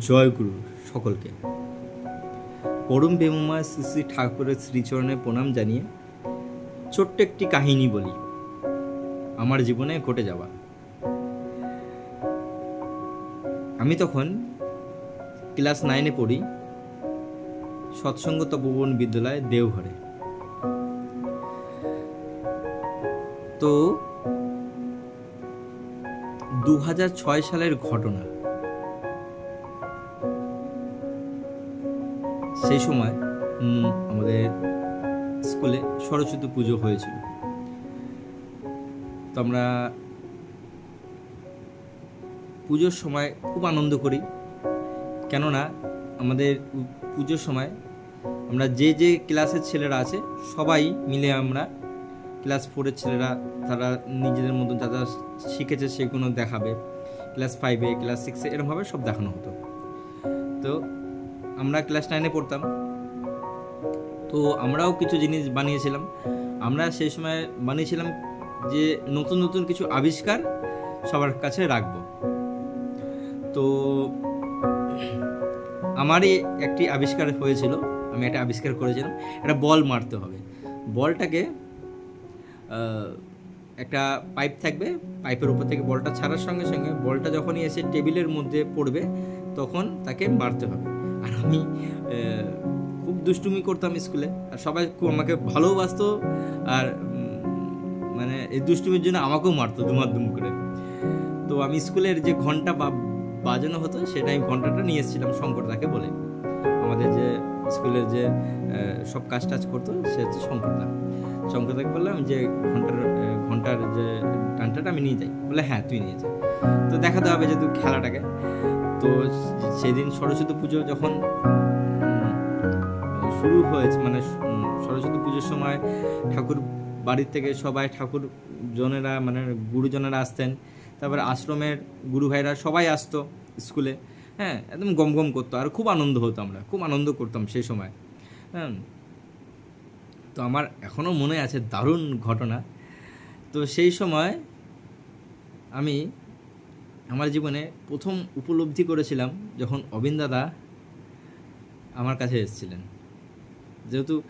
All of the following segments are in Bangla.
জয় গুরু সকলকে। পরম প্রেমময় শ্রী শ্রী ঠাকুরের শ্রীচরণে প্রণাম জানিয়ে ছোট্ট একটি কাহিনী বলি। আমার জীবনে ঘটে যাওয়া। আমি তখন ক্লাস নাইনে পড়ি সৎসঙ্গ তপবন বিদ্যালয় দেওঘরে। তো দু সালের ঘটনা সেই সময় আমাদের স্কুলে সরস্বতী পুজো হয়েছিল। তো আমরা পুজোর সময় খুব আনন্দ করি। কেননা আমাদের পুজোর সময় আমরা যে যে ক্লাসের ছেলেরা আছে, সবাই মিলে আমরা ক্লাস ফোরের ছেলেরা, তারা নিজেদের মতো যা যা শিখেছে সেগুলো দেখাবে। ক্লাস ফাইভে, ক্লাস সিক্সে এরকমভাবে সব দেখানো হতো। তো আমরা ক্লাস নাইনে পড়তাম। তো আমরাও কিছু জিনিস বানিয়েছিলাম। আমরা সেই সময় বানিয়েছিলাম যে নতুন নতুন কিছু আবিষ্কার সবার কাছে রাখব। তো আমারই একটি আবিষ্কার হয়েছিল, আমি একটা আবিষ্কার করেছিলাম, একটা বল মারতে হবে। বলটাকে একটা পাইপ থাকবে, পাইপের উপর থেকে বলটা ছাড়ার সঙ্গে সঙ্গে বলটা যখনই এসে টেবিলের মধ্যে পড়বে, তখন তাকে মারতে হবে। আর আমি খুব দুষ্টুমি করতাম স্কুলে। আর সবাই খুব আমাকে ভালোবাসতো আর মানে এই দুষ্টুমির জন্য আমাকেও মারতো দুমার দুম করে। তো আমি স্কুলের যে ঘণ্টা বা, বাজানো হতো সেটা আমি ঘন্টাটা নিয়ে এসেছিলাম শঙ্করদাকে বলে। আমাদের যে স্কুলের যে সব কাজ টাজ করতো সে হচ্ছে শঙ্করদা শঙ্করদাকে বললাম যে ঘণ্টার ঘণ্টার যে টানটাটা আমি নিয়ে যাই। বলে হ্যাঁ তুই নিয়ে যা। তো দেখাতে হবে যে তুই খেলাটাকে। তো সেদিন সরস্বতী পুজো যখন শুরু হয়েছে মানে সরস্বতী পুজোর সময় ঠাকুর বাড়ির থেকে সবাই ঠাকুর জনেরা মানে গুরুজনেরা আসতেন। তারপরে আশ্রমের গুরু ভাইরা সবাই আসতো স্কুলে হ্যাঁ একদম গম গম করতো। আর খুব আনন্দ হতো আমরা, খুব আনন্দ করতাম সেই সময় হ্যাঁ। তো আমার এখনও মনে আছে দারুণ ঘটনা। তো সেই সময় আমি আমার জীবনে প্রথম উপলব্ধি করেছিলাম যখন অবিন দাদা আমার কাছে এসেছিলেন। যেহেতু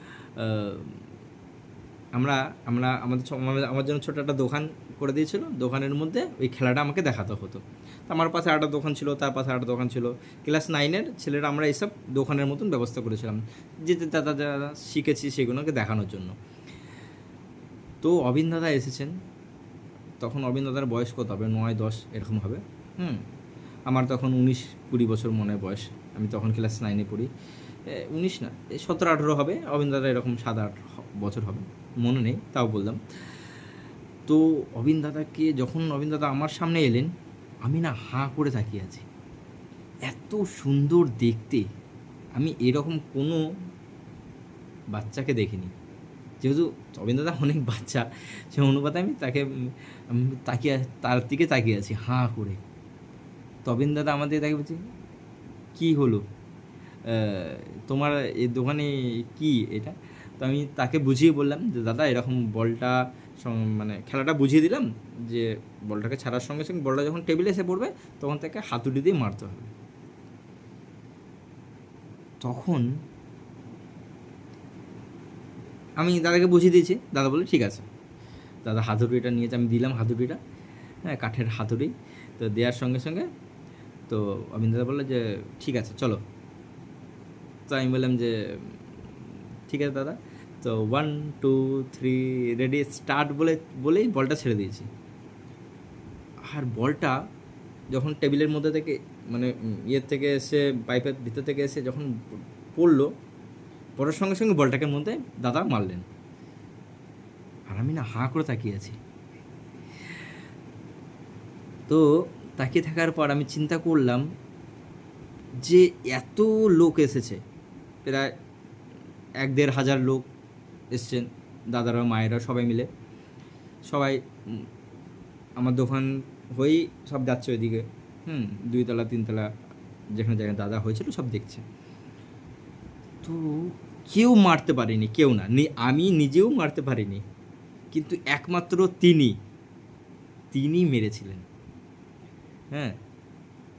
আমরা আমরা, আমাদের আমার জন্য ছোট একটা দোকান করে দিয়েছিল। দোকানের মধ্যে ওই খেলাটা আমাকে দেখাতে হতো। তো আমার পাশে একটা দোকান ছিল, তার পাশে একটা দোকান ছিল। ক্লাস নাইনের ছেলেরা আমরা এইসব দোকানের মতন ব্যবস্থা করেছিলাম। যে দাদা যারা শিখেছি সেগুলোকে দেখানোর জন্য। তো অবিন দাদা এসেছেন। তখন অবিন দাদার বয়স কত হবে? নয়, দশ, এরকম হবে। হুম। আমার তখন উনিশ, কুড়ি বছর মনে বয়স। আমি তখন ক্লাস নাইনে পড়ি। উনিশ না সতেরো, আঠেরো হবে। অবিন দাদা এরকম সাত, আট বছর হবে। মনে নেই, তাও বললাম। তো অবিন দাদাকে যখন অবিন দাদা আমার সামনে এলেন, আমি না হাঁ করে তাকিয়ে আছি। এত সুন্দর দেখতে। আমি এরকম কোনো বাচ্চাকে দেখিনি। যেহেতু দাদা অনেক বাচ্চা সে অনুপাতে আমি তাকে তাকিয়ে, তার দিকে তাকিয়ে আছি, হাঁ করে। তবিন দাদা আমাদের তাকে বলছে, কী হলো? তোমার এই দোকানে কি এটা? তো আমি তাকে বুঝিয়ে বললাম যে, দাদা, এরকম বলটা মানে খেলাটা বুঝিয়ে দিলাম যে, বলটাকে ছাড়ার সঙ্গে সঙ্গে বলটা যখন টেবিলে এসে পড়বে, তখন তাকে হাতুড়ি দিয়ে মারতে হবে। তখন আমি দাদাকে বুঝিয়ে দিয়েছি। দাদা বলে ঠিক আছে। দাদা হাতুড়িটা নিয়েছে আমি দিলাম হাতুড়িটা। হ্যাঁ কাঠের হাতুড়ি। তো দেওয়ার সঙ্গে সঙ্গে তো অবিন দাদা বলল যে, ঠিক আছে, চলো। তো আমি বললাম যে, ঠিক আছে দাদা। তো one two three ready start বলে, বলেই বলটা ছেড়ে দিয়েছি। আর বলটা যখন টেবিলের মধ্যে থেকে মানে ইয়ের থেকে এসে পাইপের ভিতর থেকে এসে যখন পড়ল পড়ার সঙ্গে সঙ্গে বলটাকে মধ্যে দাদা মারলেন। আর আমি না হাঁ করে তাকিয়ে আছি। তো তাকিয়ে থাকার পর আমি চিন্তা করলাম যে এত লোক এসেছে। প্রায় এক দেড় হাজার লোক এসছেন, দাদারা, মায়েরা সবাই মিলে। সবাই আমার দোকান হয়েই সব যাচ্ছে ওইদিকে। হুম, দুইতলা, তিনতলা যেখানে যেখানে দাদা হয়েছিল সব দেখছে। তো কেউ মারতে পারেনি, কেউ না। আমি নিজেও মারতে পারিনি, কিন্তু একমাত্র তিনি তিনি মেরেছিলেন। হ্যাঁ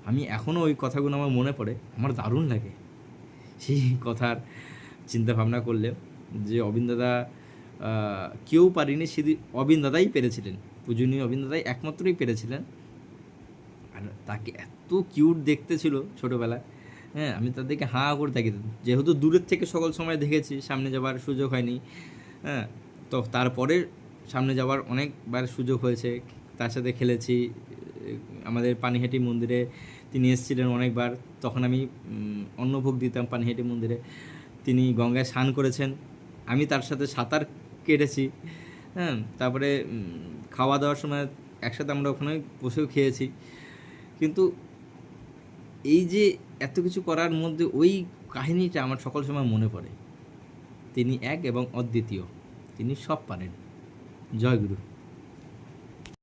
আমি এখনও ওই কথাগুলো আমার মনে পড়ে, আমার দারুণ লাগে। সেই কথার চিন্তা ভাবনা করলে যে অবিন দাদা কেউ পারিনি শুধু অবিন দাদাই পেরেছিলেন। পূজনীয় অবিন দাদাই একমাত্রই পেরেছিলেন। আর তাকে এত কিউট দেখতে ছিল ছোটোবেলায়। হ্যাঁ আমি তাদেরকে হাঁ করে থাকি। যেহেতু দূরের থেকে সকল সময় দেখেছি সামনে যাওয়ার সুযোগ হয়নি হ্যাঁ তো তারপরে সামনে যাওয়ার অনেকবার সুযোগ হয়েছে। তার সাথে খেলেছি আমাদের পানিহাটি মন্দিরে তিনি এসেছিলেন অনেকবার। তখন আমি অন্নভোগ দিতাম পানিহাটি মন্দিরে। তিনি গঙ্গায় স্নান করেছেন। আমি তার সাথে সাঁতার কেটেছি হ্যাঁ তারপরে খাওয়া দাওয়ার সময় একসাথে আমরা ওখানে বসেও খেয়েছি। কিন্তু এই যে এত কিছু করার মধ্যে ওই কাহিনীটা আমার সকল সময় মনে পড়ে। তিনি এক এবং অদ্বিতীয়। তিনি সব পারেন। জয় গুরু